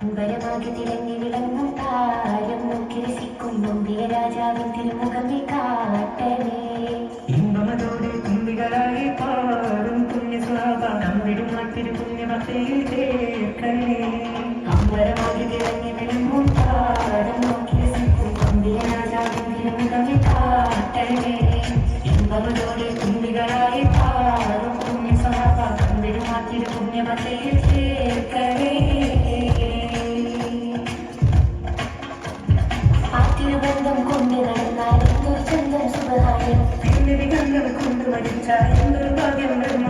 മുഗരമാകി തിളങ്ങി വിളങ്ങും താരം നോക്കി രസിക്കും മുന്തിയ രാജാവിൻ തിരുമുഖമേ കാട്ടണേ. ഇമ്പമതോടെ കുമ്പികളായി പാടും പുണ്യസ്വാഭ നമ്മിടുമാ ใจเธอยังรู้ว่ายังไม่